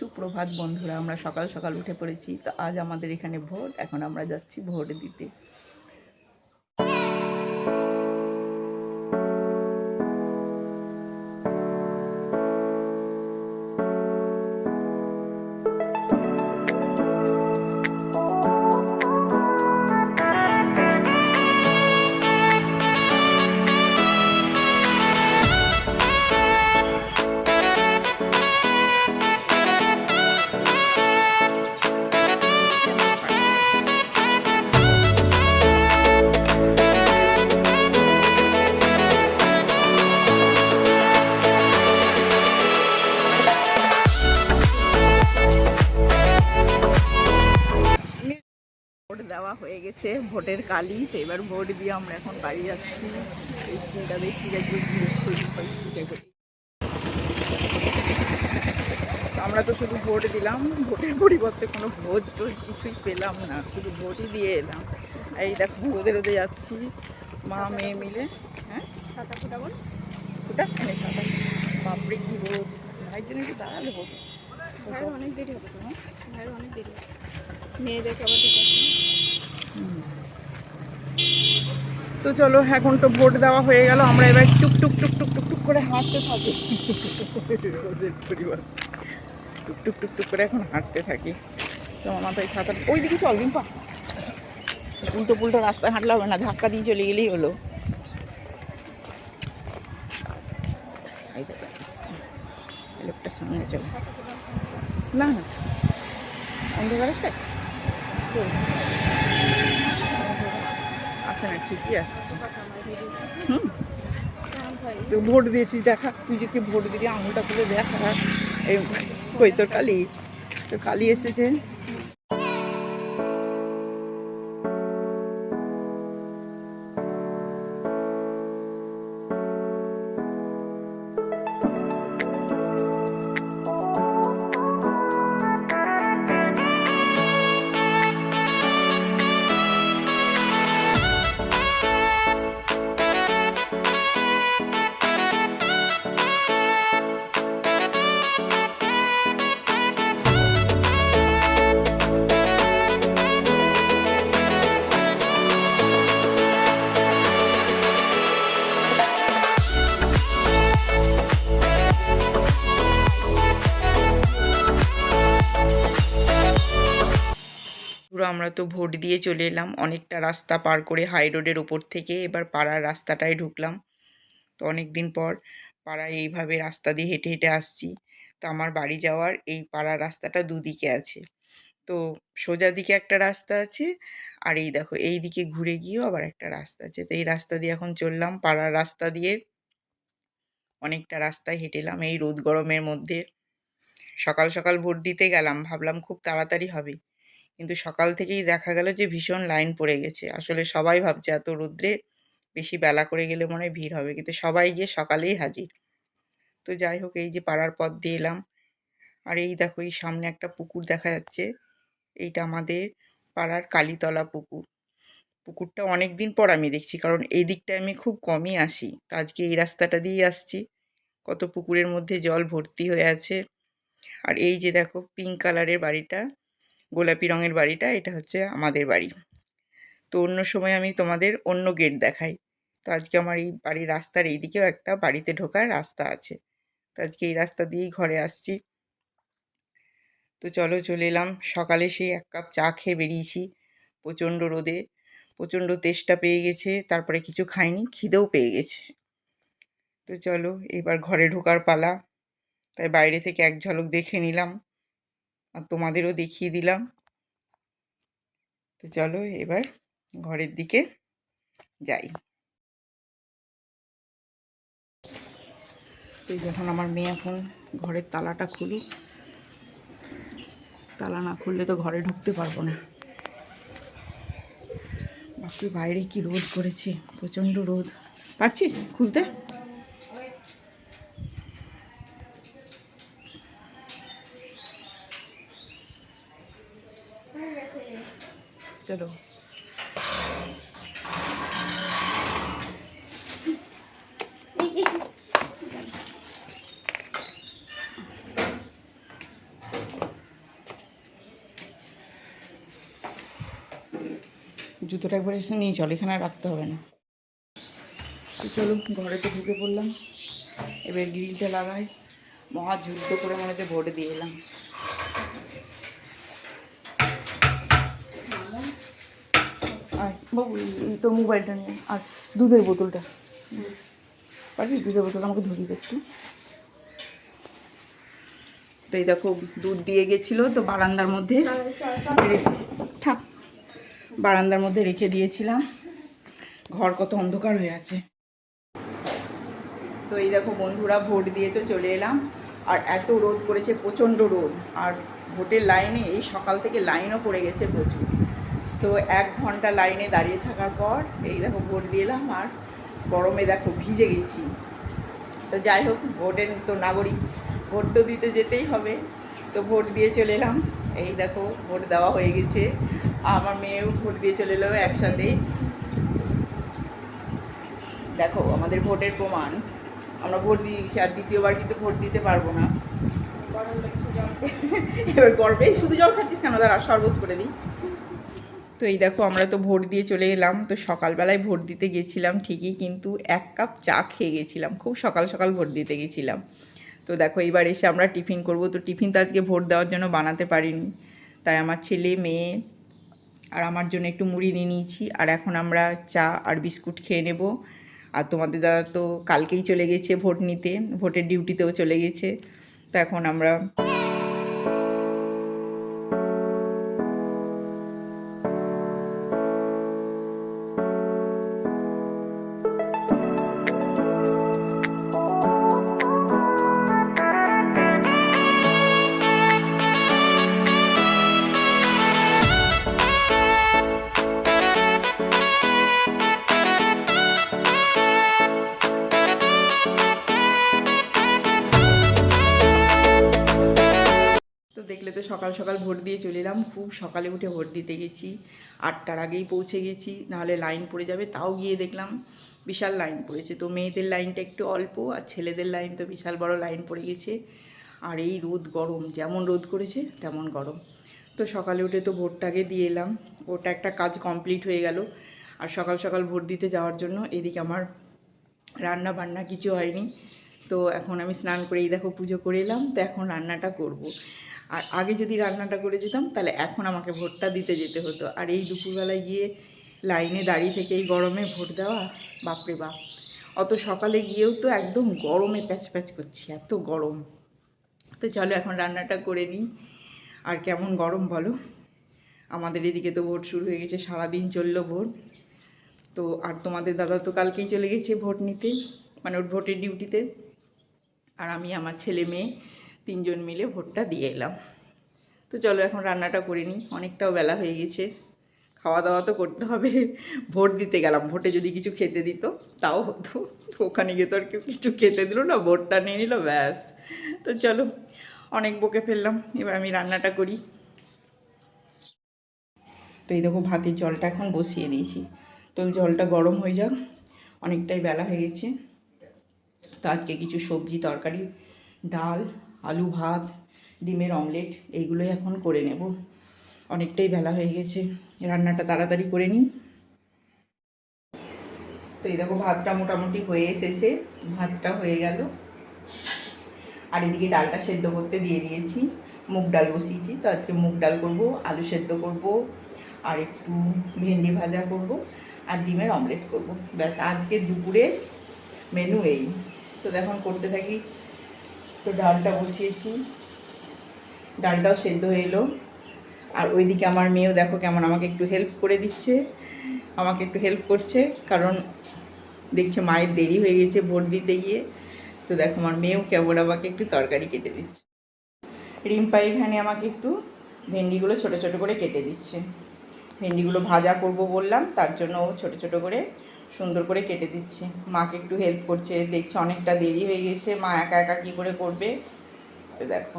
সুপ্রভাত বন্ধুরা, আমরা সকাল সকাল উঠে পড়েছি। তো আজ আমাদের এখানে ভোট, এখন আমরা যাচ্ছি ভোট দিতে। দেওয়া হয়ে গেছে ভোটের কালি তো এবার ভোট দিয়ে আমরা এখন বাড়ি যাচ্ছি। এই স্কুলটা যাচ্ছি আমরা তো শুধু ভোট দিলাম ভোটের পরিবর্তে কোনো ভোজ টোজ কিছুই পেলাম না শুধু ভোটই দিয়ে এলাম। এই দেখো রোদে রোদে যাচ্ছি মা মেয়ে মিলে হ্যাঁ? ছাতা ফুটাবো? ওটা এনে সাদা বাপরে কি রোদ। ভাইয়ের জন্য একটু দাঁড়ালে ভাইয়ের অনেক দেরি হবে তো? ভাইয়ের অনেক দেরি হবে মেয়েদেরকে আবার তো চলো, এখন তো ভোট দেওয়া হয়ে গেল, আমরা এবার টুক টুক টুক টুক টুক টুক করে হাঁটতে থাকি। টুক টুক টুক টুক করে এখন হাঁটতে থাকি। তো মাথায় ছাতা ওই দিকে চল দিন উল্টো পুল্টো রাস্তায় হাঁটলে হবে না, ধাক্কা দিয়ে চলে গেলেই হলো। লোকটার সামনে চলো। না না। অন্ধকার আছে? কই? আসে না ঠিকই হুম। তো ভোট দিয়েছিস, দেখা, তুই যে কি ভোট দিলি, আঙুলটা খুলে দেখা এই, কই, তোর কালি? তো কালি এসেছে। আমরা তো ভোট দিয়ে চলে এলাম। অনেকটা রাস্তা পার করে হাই রোডের ওপর থেকে এবার পাড়ার রাস্তাটায় ঢুকলাম। তো অনেক দিন পর পাড়ায় এইভাবে রাস্তা দিয়ে হেঁটে হেঁটে আসছি। তো আমার বাড়ি যাওয়ার এই পাড়ার রাস্তাটা দুদিকে আছে। তো সোজা দিকে একটা রাস্তা আছে আর এই দেখো, এই দিকে ঘুরে গিয়েও আবার একটা রাস্তা আছে। তো এই রাস্তা দিয়ে এখন চললাম পাড়ার রাস্তা দিয়ে। অনেকটা রাস্তায় হেঁটেলাম এই রোদ গরমের মধ্যে। সকাল সকাল ভোট দিতে গেলাম, ভাবলাম খুব তাড়াতাড়ি হবে। কিন্তু সকাল থেকেই দেখা গেল যে ভীষণ লাইন পড়ে গেছে। আসলে সবাই ভাবছে এত রোদ্রে বেশি বেলা করে গেলে মনে হয় ভিড় হবে, কিন্তু সবাই গিয়ে সকালেই হাজির। তো যাই হোক, এই যে পাড়ার পথ দিয়ে এলাম। আর এই দেখো, এই সামনে একটা পুকুর দেখা যাচ্ছে। এইটা আমাদের পাড়ার কালীতলা পুকুর। পুকুরটা অনেক দিন পর আমি দেখছি, কারণ এই দিকটায় আমি খুব কমই আসি। তো আজকে এই রাস্তাটা দিয়েই আসছি। কত পুকুরের মধ্যে জল ভর্তি হয়ে আছে। আর এই যে দেখো পিঙ্ক কালারের বাড়িটা। গোলাপি রঙের বাড়িটা, এটা হচ্ছে আমাদের বাড়ি। তো অন্য সময় আমি তোমাদের অন্য গেট দেখাই। তো আজকে আমার এই বাড়ির রাস্তার এই দিকেও একটা বাড়িতে ঢোকার রাস্তা আছে। তো আজকে এই রাস্তা দিয়েই ঘরে আসছি। তো চলো চলে এলাম। সকালে সেই এক কাপ চা খেয়ে বেরিয়েছি প্রচণ্ড রোদে। প্রচণ্ড তেষ্টা পেয়ে গেছে, তারপরে কিছু খাইনি, খিদেও পেয়ে গেছে। তো চলো, এবার ঘরে ঢোকার পালা। তাই বাইরে থেকে এক ঝলক দেখে নিলাম। আর তোমাদেরও দেখিয়ে দিলাম। তো চলো এবার ঘরের দিকে যাই। তো যখন আমার মেয়ে এখন ঘরের তালাটা খুলুক, তালা না খুললে তো ঘরে ঢুকতে পারব না। বাপরে, বাইরে কি রোদ করেছে, প্রচণ্ড রোদ। পারছিস খুলতে? চলো। জুতোটা একবার এসে নিয়ে চলো, এখানে রাখতে হবে না। চলো, ঘরে তো ঢুকে পড়লাম। এবার গ্রিলটা লাগাই। মহা যুদ্ধ করে মনে হচ্ছে ভোট দিয়ে এলাম। তোর মোবাইলটা নিয়ে আর দুধের বোতলটা। পারবি? দুধের বোতল আমাকে ধরিয়ে একটু। তো এই দেখো, দুধ দিয়ে গেছিল তো বারান্দার মধ্যে। থাক, বারান্দার মধ্যে রেখে দিয়েছিলাম। ঘর কত অন্ধকার হয়ে আছে। তো এই দেখো বন্ধুরা, ভোট দিয়ে তো চলে এলাম। আর এত রোদ করেছে প্রচণ্ড রোদ। আর ভোটের লাইনে এই সকাল থেকে লাইনও পড়ে গেছে প্রচুর। তো এক ঘণ্টা লাইনে দাঁড়িয়ে থাকার পর এই দেখো ভোট দিয়ে এলাম আর গরমে দেখো ভিজে গেছি। তো যাই হোক ভোটের তো নাগরিক ভোট তো দিতে যেতেই হবে। তো ভোট দিয়ে চলে এলাম। এই দেখো ভোট দেওয়া হয়ে গেছে। আমার মেয়েও ভোট দিয়ে চলে এলো একসাথেই দেখো আমাদের ভোটের প্রমাণ। আমরা ভোট দিয়েছি আর দ্বিতীয়বার কিন্তু ভোট দিতে পারব না। এবার গর্বে শুধু জল খাচ্ছিস কেন? দাঁড়া শরবত করে দিই। তো এই দেখো আমরা তো ভোট দিয়ে চলে এলাম, তো সকালবেলায় ভোট দিতে গেছিলাম ঠিকই, কিন্তু এক কাপ চা খেয়ে গেছিলাম, খুব সকাল সকাল ভোট দিতে গেছিলাম। তো দেখো এবার এসে আমরা টিফিন করব, তো টিফিন তো আজকে ভোট দেওয়ার জন্য বানাতে পারিনি, তাই আমার ছেলে, মেয়ে আর আমার জন্য একটু মুড়ি নিয়ে নিয়েছি, আর এখন আমরা চা আর বিস্কুট খেয়ে নেব। আর তোমাদের দাদা তো কালকেই চলে গেছে ভোট নিতে, ভোটের ডিউটিতেও চলে গেছে, তো এখন আমরা চলে এলাম। খুব সকালে উঠে ভোট দিতে গেছি। আটটার আগেই পৌঁছে গেছি। নাহলে লাইন পড়ে যাবে, তাও গিয়ে দেখলাম বিশাল লাইন পড়েছে। তো মেয়েদের লাইনটা একটু অল্প, আর ছেলেদের লাইন তো বিশাল বড় লাইন পড়ে গেছে। আর এই রোদ গরম, যেমন রোদ করেছে, তেমন গরম। তো সকালে উঠে তো ভোটটাকে দিয়ে এলাম। ওটা একটা কাজ কমপ্লিট হয়ে গেল। আর সকাল সকাল ভোট দিতে যাওয়ার জন্য এদিকে আমার রান্না বান্না কিছু হয়নি। তো এখন আমি স্নান করে এই দেখো পুজো করে এলাম। তো এখন রান্নাটা করব। আর আগে যদি রান্নাটা করে যেতাম, তাহলে এখন আমাকে ভোটটা দিতে যেতে হতো। আর এই দুপুরবেলায় গিয়ে লাইনে দাঁড়িয়ে থেকে এই গরমে ভোট দেওয়া, বাপরে বাপ। অত সকালে গিয়েও তো একদম গরমে প্যাচ প্যাচ করছি, এত গরম। তো চলো এখন রান্নাটা করে নিই। আর কেমন গরম বলো? আমাদের এদিকে তো ভোট শুরু হয়ে গেছে, সারাদিন চলল ভোট। তো আর তোমাদের দাদা তো কালকেই চলে গেছে ভোট নিতে মানে ওর ভোটের ডিউটিতে। আর আমি, আমার ছেলে মেয়ে তিনজন মিলে ভোটটা দিয়ে এলাম। তো চলো এখন রান্নাটা করে নিই। অনেকটাও বেলা হয়ে গেছে। খাওয়া দাওয়া তো করতে হবে। ভোট দিতে গেলাম। ভোটে যদি কিছু খেতে দিত, তাও হতো। ওখানে গিয়ে তো আর কেউ কিছু খেতে দিল না। ভোটটা নিয়ে নিল, ব্যাস। তো চলো, অনেক বকে ফেললাম। এবার আমি রান্নাটা করি। তো এই দেখো, ভাতের জলটা এখন বসিয়ে দিয়েছি। তো জলটা গরম হয়ে যাক। অনেকটাই বেলা হয়ে গেছে। তো আজকে কিছু সবজি, তরকারি, ডাল আলু ভাত, ডিমের অমলেট, এইগুলোই এখন করে নেব। অনেকটাই বেলা হয়ে গেছে। রান্নাটা তাড়াতাড়ি করে নিই। তো এই দেখো, ভাতটা মোটামুটি হয়ে এসেছে। ভাতটা হয়ে গেল। আর এদিকে ডালটা সেদ্ধ করতে দিয়ে দিয়েছি। মুগ ডাল বসিয়েছি। তো আজকে মুগ ডাল করব, আলু সেদ্ধ করব, আর একটু ভেন্ডি ভাজা করব, আর ডিমের অমলেট করব। ব্যাস, আজকে দুপুরে মেনু এই। তো এখন করতে থাকি তো ডালটা বসিয়েছি। ডালটাও সেদ্ধ হয়ে এলো। আর ওইদিকে আমার মেয়েও দেখো কেমন আমাকে একটু হেল্প করে দিচ্ছে। আমাকে একটু হেল্প করছে, কারণ দেখছে মায়ের দেরি হয়ে গেছে ভোট দিতে গিয়ে। তো দেখো আমার মেয়েও কেমন আমাকে একটু তরকারি কেটে দিচ্ছে। রিম্পা এখানে আমাকে একটু ভেন্ডিগুলো ছোট ছোট করে কেটে দিচ্ছে। ভেন্ডিগুলো ভাজা করব বললাম, তার জন্য ও ছোট ছোট করে সুন্দর করে কেটে দিচ্ছে। মাকে একটু হেল্প করছে, দেখছে অনেকটা দেরি হয়ে গেছে, মা একা একা কী করে করবে? তো দেখো।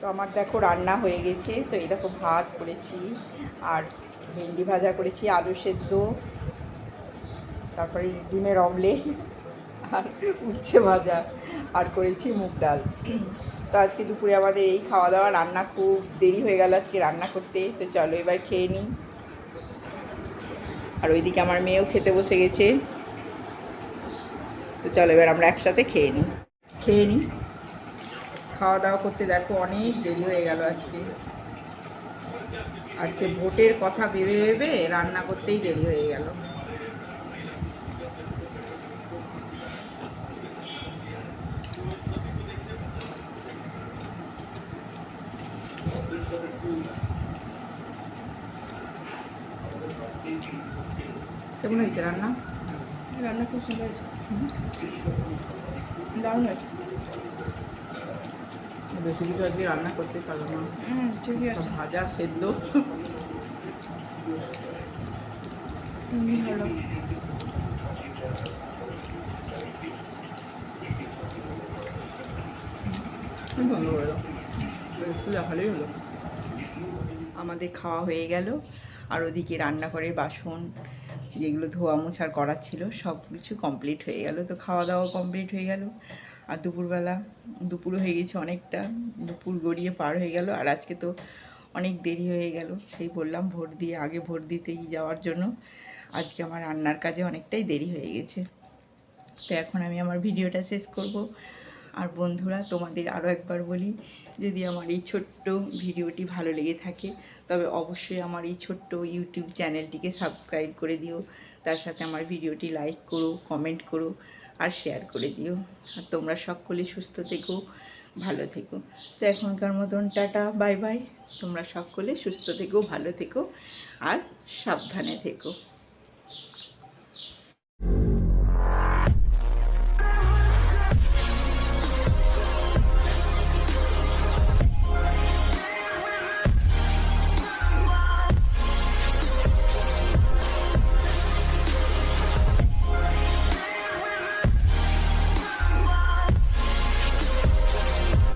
তো আমার দেখো রান্না হয়ে গেছে, তো এই দেখো ভাত করেছি, আর ভেন্ডি ভাজা করেছি, আলু সেদ্ধ, তারপরে ডিমের অমলেট আর উচ্ছে ভাজা, আর করেছি মুগ ডাল। তো আজকে দুপুরে আমাদের এই খাওয়া দাওয়া রান্না খুব দেরি হয়ে গেল আজকে রান্না করতে, তো চলো এবার খেয়ে নিই। আর ওইদিকে আমার মেয়েও খেতে বসে গেছে। তো চলো এবার আমরা একসাথে খেয়ে নিই। খেয়ে নিই। খাওয়া দাওয়া করতে দেখো অনেক দেরি হয়ে গেল আজকে। আজকে ভোটের কথা ভেবে ভেবে রান্না করতেই দেরি হয়ে গেল কেমন হয়েছে রান্না রান্না খুব সুন্দর হয়েছে। দারুণ হয়েছে। বেশি কিছু আজকে রান্না করতে পারলাম না। ঠিকই আছে। ভাজা সেদ্ধ। বন্ধ করে দাও একটু হলো। আমাদের খাওয়া হয়ে গেল। আর ওদিকে রান্নাঘরের বাসন যেগুলো ধোয়া মোছার করার ছিল, সব কিছু কমপ্লিট হয়ে গেল। তো খাওয়া দাওয়া কমপ্লিট হয়ে গেল। আর দুপুরবেলা দুপুর হয়ে গেছে অনেকটা, দুপুর গড়িয়ে পার হয়ে গেল। আর আজকে তো অনেক দেরি হয়ে গেল, সেই বললাম ভোট দিয়ে, আগে ভোট দিতেই যাওয়ার জন্য। আজকে আমার রান্নার কাজে অনেকটাই দেরি হয়ে গেছে। তো এখন আমি আমার ভিডিওটা শেষ করব। আর বন্ধুরা, তোমাদের আরও একবার বলি, যদি আমার এই ছোট্ট ভিডিওটি ভালো লেগে থাকে, তবে অবশ্যই আমার এই ছোট্ট ইউটিউব চ্যানেলটিকে সাবস্ক্রাইব করে দিও। তার সাথে আমার ভিডিওটি লাইক করো, কমেন্ট করো আর শেয়ার করে দিও। আর তোমরা সকলে সুস্থ থেকো, ভালো থেকো। তো এখনকার মতন টাটা, বাই বাই। তোমরা সকলে সুস্থ থেকো, ভালো থেকো আর সাবধানে থেকো।